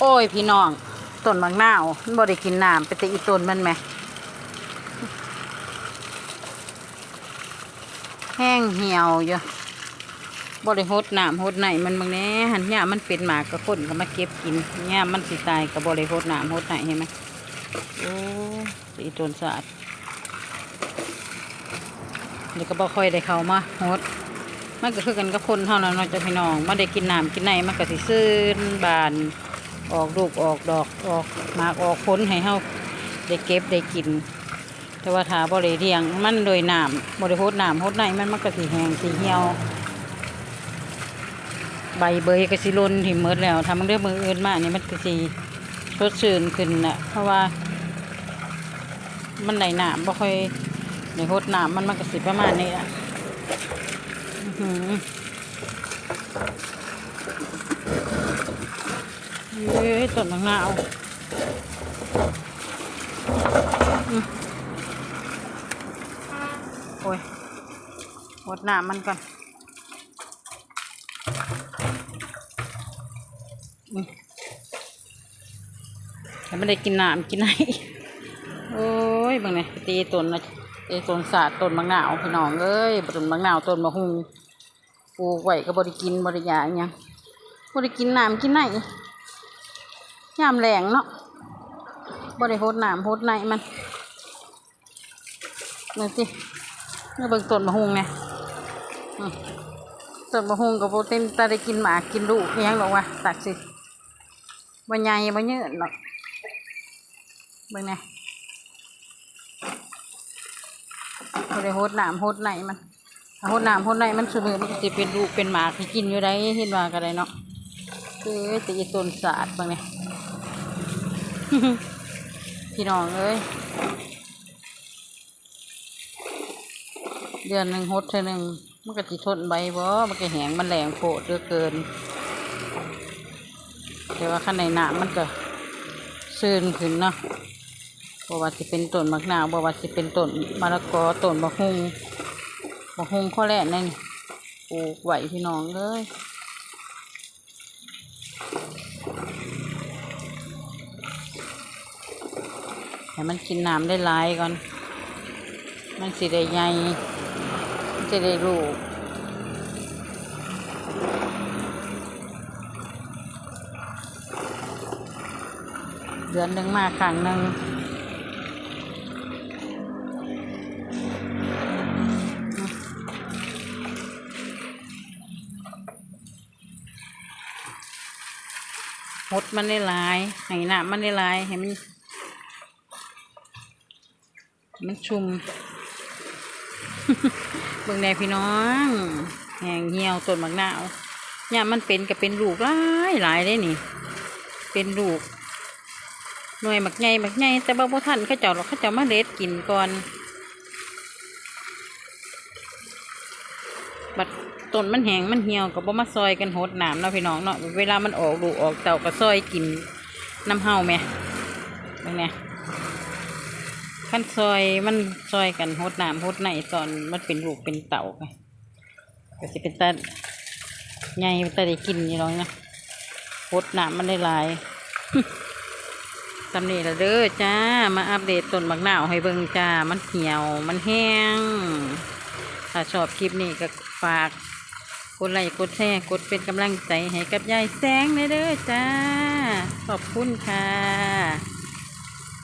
โอ้ยพี่น้องต้นมะนาวมันบ่ได้กินน้ำไปแต่อีต้นมันแหมแห้งเหี่ยวอยู่บ่ได้หดน้ำหดไหนมันบางแน่หันเนี่ยมันเป็นหมากกระคนก็มาเก็บกินเนี่ยมันสิตายก็บ่ได้หดน้ำหดไหนเห็นไหมโอ้สีต้นสะอาดเดี๋ยวก็บ่ค่อยได้เข้ามาหดมันก็คือกันกับคนเท่านั้นเนาจะพี่น้องมันได้กินน้ำกินในมันก็สิซื่นบาน ออกลูกออกดอกออกหมากออกผลให้เฮาได้เก็บได้กิน แต่ว่าถาบ่ได้เลียงมันโดยน้ำบ่ได้โพดน้ำโพดในมันมันก็สิแห้งสิเหี่ยว ใบเบยก็สิลนถิ่มหมดแล้วถ้ามันเรื่องมืออื่นมาเนี่มันก็สิสดชื่นขึ้นน่ะเพราะว่า มันไหลน้ำบ่ค่อยได้โพดน้ำมันมันก็สิประมาณนี้อะ อื้อหือเฮ้ยต้นมะนาวอืมโอ้ยหดน้ำมันก่อนอืมแต่ไม่ได้กินน้ำกินไหนโอ้ยบางไงตีต้นนะตีต้นสาดต้นมะนาวพี่น้องเอ้ยต้นมะนาวต้นมะฮุงปลูกไว้ก็บริกินบริยาอหยังบริกินน้ำกินไหน ยามแรงเนาะบริโหดน้ำโหดไหนมันนี่สินี่เบิ่งต้นมะฮุงไงต้นมะฮุงกับโปเต็มตาได้กินหมากกินลูกยังหรอกวะตักสิบ่ใหญ่บ่เยอะหรอกเบิ่งไงบริโหดน้ำโหดไหนมันถ้าหดน้ำหดในมันสมือมันก็สิเป็นลูกเป็นหมากที่กินอยู่ได้เห็นว่าก็ได้เนาะคือตีต้นสาดบางเนี่ย พี่น้องเอ้ยเดือนหนึ่งหดเท่านึงมันก็สิทนใบบ่มันก็แหงมันแรงโผดเหลือเกินแต่ว่าข้างในหน้ำมันก็ซื่นขึ้นเนาะบว่าสิเป็นต้นมะนาวบว่าสิเป็นต้นมะละกอต้นมะฮุงบะฮงข้อแรกนั่นปลูกไหวพี่น้องเลย ให้มันกินน้ำได้หลายก่อน มันสิได้ใหญ่มันจะได้ลูกเดือนหนึ่งมาครั้งหนึ่งหดมันได้หลายให้น้ำมันได้หลายให้มัน มันชุ่มเบิ่งแน่พี่น้องแหงเหี่ยวต้นมะนาวเนี่ยมันเป็นก็เป็นลูกหลายหลายได้นี่ เป็นลูกหน่วยหมักใหญ่หมักใหญ่แต่บ่บ่ทันเขาเจ้าหรอกเขาเจ้ามาเด็ดกินก่อนบัดต้นมันแหงมันเหี่ยวก็บ่มาซอยกันโหดน้ำเนาะพี่น้องเนาะเวลามันออกลูกออกเต่าก็ซอยกินน้ำเฮาแม่ตรงเนี้ย ขั้นซอยมันซอยกันโหดน้ำโหดไหนตอนมันเป็นลูกเป็นเต่าไงก็สิเป็นตาใหญ่เป็นตาได้กินอยู่หรอกนะโหดน้ำมันได้หลายตำนี้ละเด้อจ้า มาอัปเดตต้นบักหนาวให้เบิ่งจ้า มันเหี่ยว มันแห้ง ถ้าชอบคลิปนี้ก็ฝากกดไลค์กดแชร์กดเป็นกำลังใจให้กับยายแสงเลยเด้อจ้า ขอบคุณค่ะ